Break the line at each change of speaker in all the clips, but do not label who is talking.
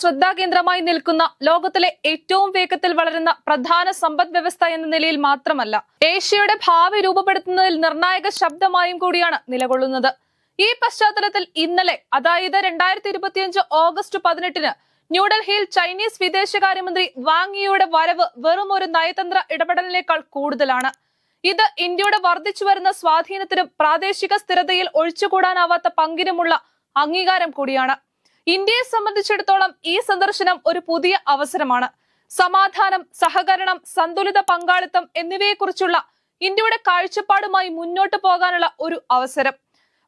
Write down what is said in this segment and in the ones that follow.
ശ്രദ്ധാകേന്ദ്രമായി നിൽക്കുന്ന ലോകത്തിലെ ഏറ്റവും വേഗത്തിൽ വളരുന്ന പ്രധാന സമ്പദ് വ്യവസ്ഥ എന്ന നിലയിൽ മാത്രമല്ല ഏഷ്യയുടെ ഭാവി രൂപപ്പെടുത്തുന്നതിൽ നിർണായക ശബ്ദമായും കൂടിയാണ് നിലകൊള്ളുന്നത്. ഈ പശ്ചാത്തലത്തിൽ ഇന്നലെ അതായത് രണ്ടായിരത്തി ഇരുപത്തിയഞ്ച് ഓഗസ്റ്റ് പതിനെട്ടിന് ന്യൂഡൽഹിയിൽ ചൈനീസ് വിദേശകാര്യമന്ത്രി വാങ്ങിയുടെ വരവ് വെറും ഒരു നയതന്ത്ര ഇടപെടലിനേക്കാൾ കൂടുതലാണ്. ഇത് ഇന്ത്യയുടെ വർദ്ധിച്ചു വരുന്ന സ്വാധീനത്തിനും പ്രാദേശിക സ്ഥിരതയിൽ ഒഴിച്ചുകൂടാനാവാത്ത പങ്കിനുമുള്ള അംഗീകാരം കൂടിയാണ്. ഇന്ത്യയെ സംബന്ധിച്ചിടത്തോളം ഈ സന്ദർശനം ഒരു പുതിയ അവസരമാണ്. സമാധാനം സഹകരണം സന്തുലിത പങ്കാളിത്തം എന്നിവയെക്കുറിച്ചുള്ള ഇന്ത്യയുടെ കാഴ്ചപ്പാടുമായി മുന്നോട്ട് പോകാനുള്ള ഒരു അവസരം.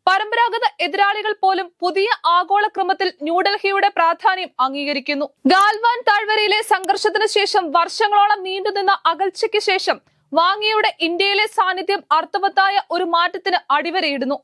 പരമ്പരാഗത എതിരാളികൾ പോലും പുതിയ ആഗോള ക്രമത്തിൽ ന്യൂഡൽഹിയുടെ പ്രാധാന്യം അംഗീകരിക്കുന്നു. ഗാൽവാൻ താഴ്വരയിലെ സംഘർഷത്തിന് ശേഷം വർഷങ്ങളോളം നീണ്ടുനിന്ന അകൽച്ചയ്ക്ക് ശേഷം വാങ്ങിയുടെ ഇന്ത്യയിലെ സാന്നിധ്യം അർത്ഥവത്തായ ഒരു മാറ്റത്തിന് അടിവരയിടുന്നു.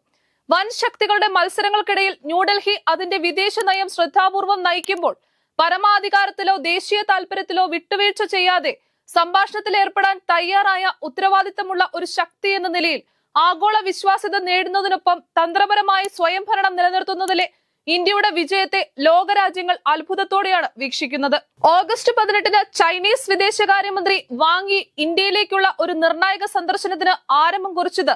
വൻ ശക്തികളുടെ മത്സരങ്ങൾക്കിടയിൽ ന്യൂഡൽഹി അതിന്റെ വിദേശ നയം ശ്രദ്ധാപൂർവം നയിക്കുമ്പോൾ പരമാധികാരത്തിലോ ദേശീയ താൽപര്യത്തിലോ വിട്ടുവീഴ്ച ചെയ്യാതെ സംഭാഷണത്തിൽ ഏർപ്പെടാൻ തയ്യാറായ ഉത്തരവാദിത്തമുള്ള ഒരു ശക്തി എന്ന നിലയിൽ ആഗോള വിശ്വാസ്യത നേടുന്നതിനൊപ്പം തന്ത്രപരമായി സ്വയംഭരണം നിലനിർത്തുന്നതിലെ ഇന്ത്യയുടെ വിജയത്തെ ലോകരാജ്യങ്ങൾ അത്ഭുതത്തോടെയാണ് വീക്ഷിക്കുന്നത്. ഓഗസ്റ്റ് പതിനെട്ടിന് ചൈനീസ് വിദേശകാര്യമന്ത്രി വാങ്ങി ഇന്ത്യയിലേക്കുള്ള ഒരു നിർണായക സന്ദർശനത്തിന് ആരംഭം കുറിച്ചത്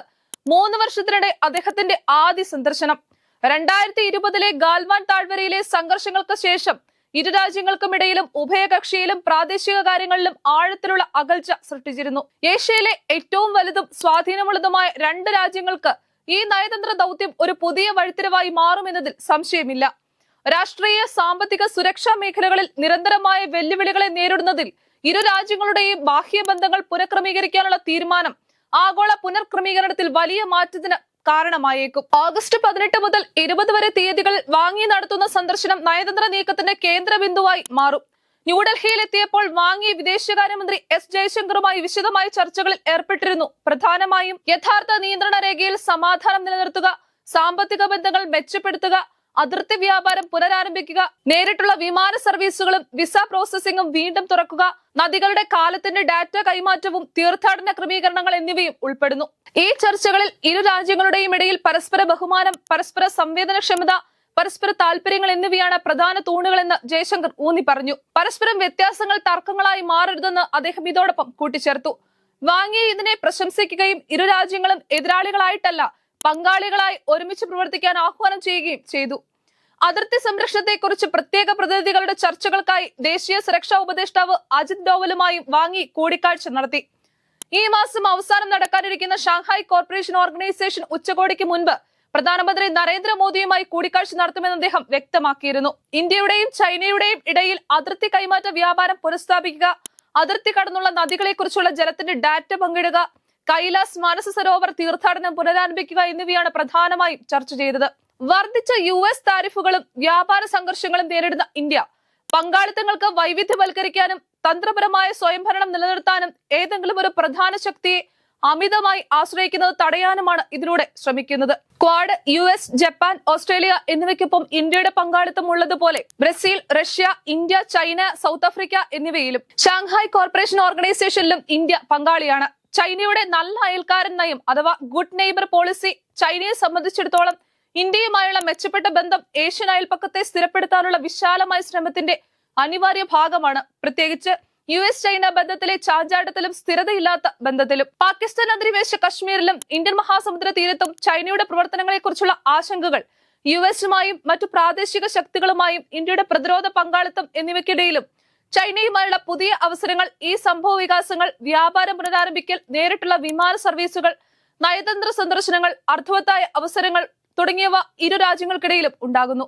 മൂന്ന് വർഷത്തിനിടെ അദ്ദേഹത്തിന്റെ ആദ്യ സന്ദർശനം. രണ്ടായിരത്തി ഇരുപതിലെ ഗാൽവാൻ താഴ്വരയിലെ സംഘർഷങ്ങൾക്ക് ശേഷം ഇരു രാജ്യങ്ങൾക്കുമിടയിലും ഉഭയകക്ഷിയിലും പ്രാദേശിക കാര്യങ്ങളിലും ആഴത്തിലുള്ള അകൽച്ച സൃഷ്ടിച്ചിരുന്നു. ഏഷ്യയിലെ ഏറ്റവും വലുതും സ്വാധീനമുള്ളതുമായ രണ്ട് രാജ്യങ്ങൾക്ക് ഈ നയതന്ത്ര ദൗത്യം ഒരു പുതിയ വഴിത്തിരിവായി മാറുമെന്നതിൽ സംശയമില്ല. രാഷ്ട്രീയ സാമ്പത്തിക സുരക്ഷാ മേഖലകളിൽ നിരന്തരമായ വെല്ലുവിളികളെ നേരിടുന്നതിൽ ഇരു രാജ്യങ്ങളുടെയും ബാഹ്യ ബന്ധങ്ങൾ പുനഃക്രമീകരിക്കാനുള്ള തീരുമാനം ആഗോള പുനർക്രമീകരണത്തിൽ വലിയ മാറ്റത്തിന് കാരണമായേക്കും. ഓഗസ്റ്റ് പതിനെട്ട് മുതൽ ഇരുപത് വരെ തീയതികൾ വാങ്ങി നടത്തുന്ന സന്ദർശനം നയതന്ത്ര നീക്കത്തിന്റെ കേന്ദ്ര ബിന്ദുവായി മാറും. ന്യൂഡൽഹിയിൽ എത്തിയപ്പോൾ വാങ്ങി വിദേശകാര്യമന്ത്രി എസ് ജയശങ്കറുമായി വിശദമായ ചർച്ചകളിൽ ഏർപ്പെട്ടിരുന്നു. പ്രധാനമായും യഥാർത്ഥ നിയന്ത്രണ രേഖയിൽ സമാധാനം നിലനിർത്തുക സാമ്പത്തിക ബന്ധങ്ങൾ മെച്ചപ്പെടുത്തുക അതിർത്തി വ്യാപാരം പുനരാരംഭിക്കുക നേരിട്ടുള്ള വിമാന സർവീസുകളും വിസ പ്രോസസിംഗും വീണ്ടും തുറക്കുക നദികളുടെ കാലത്തിന്റെ ഡാറ്റ കൈമാറ്റവും തീർത്ഥാടന ക്രമീകരണങ്ങൾ എന്നിവയും ഉൾപ്പെടുന്നു. ഈ ചർച്ചകളിൽ ഇരു രാജ്യങ്ങളുടെയും ഇടയിൽ പരസ്പര ബഹുമാനം പരസ്പര സംവേദനക്ഷമത പരസ്പര താല്പര്യങ്ങൾ എന്നിവയാണ് പ്രധാന തൂണുകളെന്ന് ജയശങ്കർ ഊന്നി പറഞ്ഞു. പരസ്പരം വ്യത്യാസങ്ങൾ തർക്കങ്ങളായി മാറരുതെന്ന് അദ്ദേഹം ഇതോടൊപ്പം കൂട്ടിച്ചേർത്തു. വാങ്ങിയ ഇതിനെ പ്രശംസിക്കുകയും ഇരു രാജ്യങ്ങളും എതിരാളികളായിട്ടല്ല പങ്കാളികളായി ഒരുമിച്ച് പ്രവർത്തിക്കാൻ ആഹ്വാനം ചെയ്യുകയും ചെയ്തു. അതിർത്തി സംരക്ഷണത്തെക്കുറിച്ച് പ്രത്യേക പ്രതിനിധികളുടെ ചർച്ചകൾക്കായി ദേശീയ സുരക്ഷാ ഉപദേഷ്ടാവ് അജിത് ഡോവലുമായും വാങ്ങി കൂടിക്കാഴ്ച നടത്തി. ഈ മാസം അവസാനം നടക്കാനിരിക്കുന്ന ഷാങ്ഹായ് കോർപ്പറേഷൻ ഓർഗനൈസേഷൻ ഉച്ചകോടിക്ക് മുൻപ് പ്രധാനമന്ത്രി നരേന്ദ്രമോദിയുമായി കൂടിക്കാഴ്ച നടത്തുമെന്ന് അദ്ദേഹം വ്യക്തമാക്കിയിരുന്നു. ഇന്ത്യയുടെയും ചൈനയുടെയും ഇടയിൽ അതിർത്തി കൈമാറ്റ വ്യാപാരം പുനഃസ്ഥാപിക്കുക അതിർത്തി കടന്നുള്ള നദികളെക്കുറിച്ചുള്ള ജലത്തിന്റെ ഡാറ്റ പങ്കിടുക കൈലാസ് മാനസ സരോവർ തീർത്ഥാടനം പുനരാരംഭിക്കുക എന്നിവയാണ് പ്രധാനമായും ചർച്ച ചെയ്തത്. വർദ്ധിച്ച യു എസ് താരിഫുകളും വ്യാപാര സംഘർഷങ്ങളും നേരിടുന്ന ഇന്ത്യ. പങ്കാളിത്തങ്ങൾക്ക് വൈവിധ്യവൽക്കരിക്കാനും തന്ത്രപരമായ സ്വയംഭരണം നിലനിർത്താനും ഏതെങ്കിലും ഒരു പ്രധാന ശക്തിയെ അമിതമായി ആശ്രയിക്കുന്നത് തടയാനുമാണ് ഇതിലൂടെ ശ്രമിക്കുന്നത്. Quad U S Japan Australia എന്നിവയ്ക്കൊപ്പം ഇന്ത്യയുടെ പങ്കാളിത്തം ഉള്ളതുപോലെ Brazil Russia India China South Africa എന്നിവയിലും. ഷാങ്ഹായ് കോർപ്പറേഷൻ ഓർഗനൈസേഷനിലും ഇന്ത്യ പങ്കാളിയാണ്. ചൈനയുടെ നല്ല അയൽക്കാരൻ നയം അഥവാ ഗുഡ് നെയ്ബർ പോളിസി ചൈനയെ സംബന്ധിച്ചിടത്തോളം ഇന്ത്യയുമായുള്ള മെച്ചപ്പെട്ട ബന്ധം ഏഷ്യൻ അയൽപ്പക്കത്തെ സ്ഥിരപ്പെടുത്താനുള്ള വിശാലമായ ശ്രമത്തിന്റെ അനിവാര്യ ഭാഗമാണ്. പ്രത്യേകിച്ച് യു എസ് ചൈന ബന്ധത്തിലെ ചാഞ്ചാട്ടത്തിലും സ്ഥിരതയില്ലാത്ത ബന്ധത്തിലും. പാകിസ്ഥാൻ അധിനിവേശ കശ്മീരിലും ഇന്ത്യൻ മഹാസമുദ്ര തീരത്തും ചൈനയുടെ പ്രവർത്തനങ്ങളെക്കുറിച്ചുള്ള ആശങ്കകൾ യു എസുമായും മറ്റു പ്രാദേശിക ശക്തികളുമായും ഇന്ത്യയുടെ പ്രതിരോധ പങ്കാളിത്തം എന്നിവയ്ക്കിടയിലും ചൈനയുമായുള്ള പുതിയ അവസരങ്ങൾ ഈ സംഭവ വികാസങ്ങൾ വ്യാപാരം പുനരാരംഭിക്കൽ നേരിട്ടുള്ള വിമാന സർവീസുകൾ നയതന്ത്ര സന്ദർശനങ്ങൾ അർത്ഥവത്തായ അവസരങ്ങൾ തുടങ്ങിയവ ഇരു രാജ്യങ്ങൾക്കിടയിലും ഉണ്ടാകുന്നു.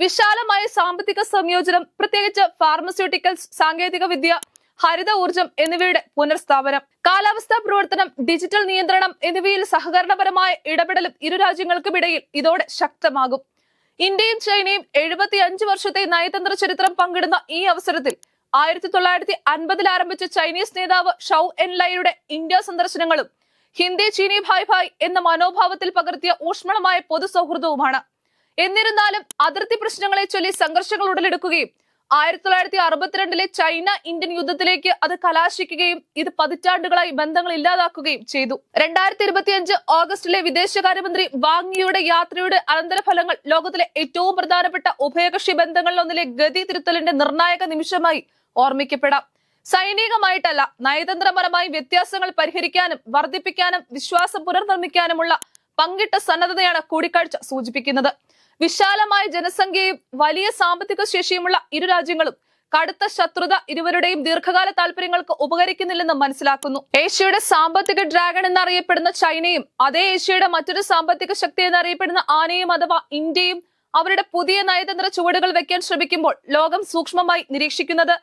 വിശാലമായ സാമ്പത്തിക സംയോജനം പ്രത്യേകിച്ച് ഫാർമസ്യൂട്ടിക്കൽസ് സാങ്കേതിക വിദ്യ ഹരിത ഊർജം എന്നിവയുടെ പുനർസ്ഥാപനം കാലാവസ്ഥാ പ്രവർത്തനം ഡിജിറ്റൽ നിയന്ത്രണം എന്നിവയിൽ സഹകരണപരമായ ഇടപെടലും ഇരു രാജ്യങ്ങൾക്കുമിടയിൽ ഇതോടെ ശക്തമാകും. ഇന്ത്യയും ചൈനയും എഴുപത്തി അഞ്ച് വർഷത്തെ നയതന്ത്ര ചരിത്രം പങ്കിടുന്ന ഈ അവസരത്തിൽ ആയിരത്തി തൊള്ളായിരത്തി അൻപതിൽ ആരംഭിച്ച ചൈനീസ് നേതാവ് ഷൗ എൻ ലൈയുടെ ഇന്ത്യ സന്ദർശനങ്ങളും ഹിന്ദി ചീനി ഭായ് ഭായ് എന്ന മനോഭാവത്തിൽ പകർത്തിയ ഊഷ്മളമായ പൊതു സൗഹൃദവുമാണ് എന്നിരുന്നാലും അതിർത്തി പ്രശ്നങ്ങളെ ചൊല്ലി സംഘർഷങ്ങൾ ഉടലെടുക്കുകയും ആയിരത്തി തൊള്ളായിരത്തി അറുപത്തിരണ്ടിലെ ചൈന ഇന്ത്യൻ യുദ്ധത്തിലേക്ക് അത് കലാശിക്കുകയും ഇത് പതിറ്റാണ്ടുകളായി ബന്ധങ്ങൾ ഇല്ലാതാക്കുകയും ചെയ്തു. രണ്ടായിരത്തി ഇരുപത്തിയഞ്ച് ഓഗസ്റ്റിലെ വിദേശകാര്യമന്ത്രി വാങ്ങിയുടെ യാത്രയുടെ അനന്തരഫലങ്ങൾ ലോകത്തിലെ ഏറ്റവും പ്രധാനപ്പെട്ട ഉഭയകക്ഷി ബന്ധങ്ങളിലൊന്നിലെ ഗതി തിരുത്തലിന്റെ നിർണായക നിമിഷമായി ഓർമ്മിക്കപ്പെടാം. സൈനികമായിട്ടല്ല നയതന്ത്രപരമായി വ്യത്യാസങ്ങൾ പരിഹരിക്കാനും വർദ്ധിപ്പിക്കാനും വിശ്വാസം പുനർനിർമ്മിക്കാനുമുള്ള പങ്കിട്ട സന്നദ്ധതയാണ് കൂടിക്കാഴ്ച സൂചിപ്പിക്കുന്നത്. വിശാലമായ ജനസംഖ്യയും വലിയ സാമ്പത്തിക ശേഷിയുമുള്ള ഇരു രാജ്യങ്ങളും കടുത്ത ശത്രുത ഇരുവരുടെയും ദീർഘകാല താല്പര്യങ്ങൾക്ക് ഉപകരിക്കുന്നില്ലെന്ന് മനസ്സിലാക്കുന്നു. ഏഷ്യയുടെ സാമ്പത്തിക ഡ്രാഗൺ എന്നറിയപ്പെടുന്ന ചൈനയും അതേ ഏഷ്യയുടെ മറ്റൊരു സാമ്പത്തിക ശക്തി എന്നറിയപ്പെടുന്ന ആനയും അഥവാ ഇന്ത്യയും അവരുടെ പുതിയ നയതന്ത്ര ചുവടുകൾ വെക്കാൻ ശ്രമിക്കുമ്പോൾ ലോകം സൂക്ഷ്മമായി നിരീക്ഷിക്കുന്നത്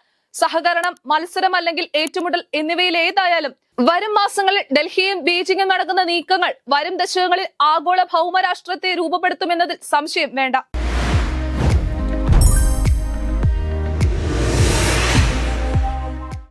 സഹകരണം മത്സരം അല്ലെങ്കിൽ ഏറ്റുമുട്ടൽ എന്നിവയിൽ ഏതായാലും വരും മാസങ്ങളിൽ ഡൽഹിയും ബീജിംഗും നടക്കുന്ന നീക്കങ്ങൾ വരും ദശകങ്ങളിൽ ആഗോള ഭൗമരാഷ്ട്രത്തെ രൂപപ്പെടുത്തുമെന്നതിൽ സംശയം വേണ്ട.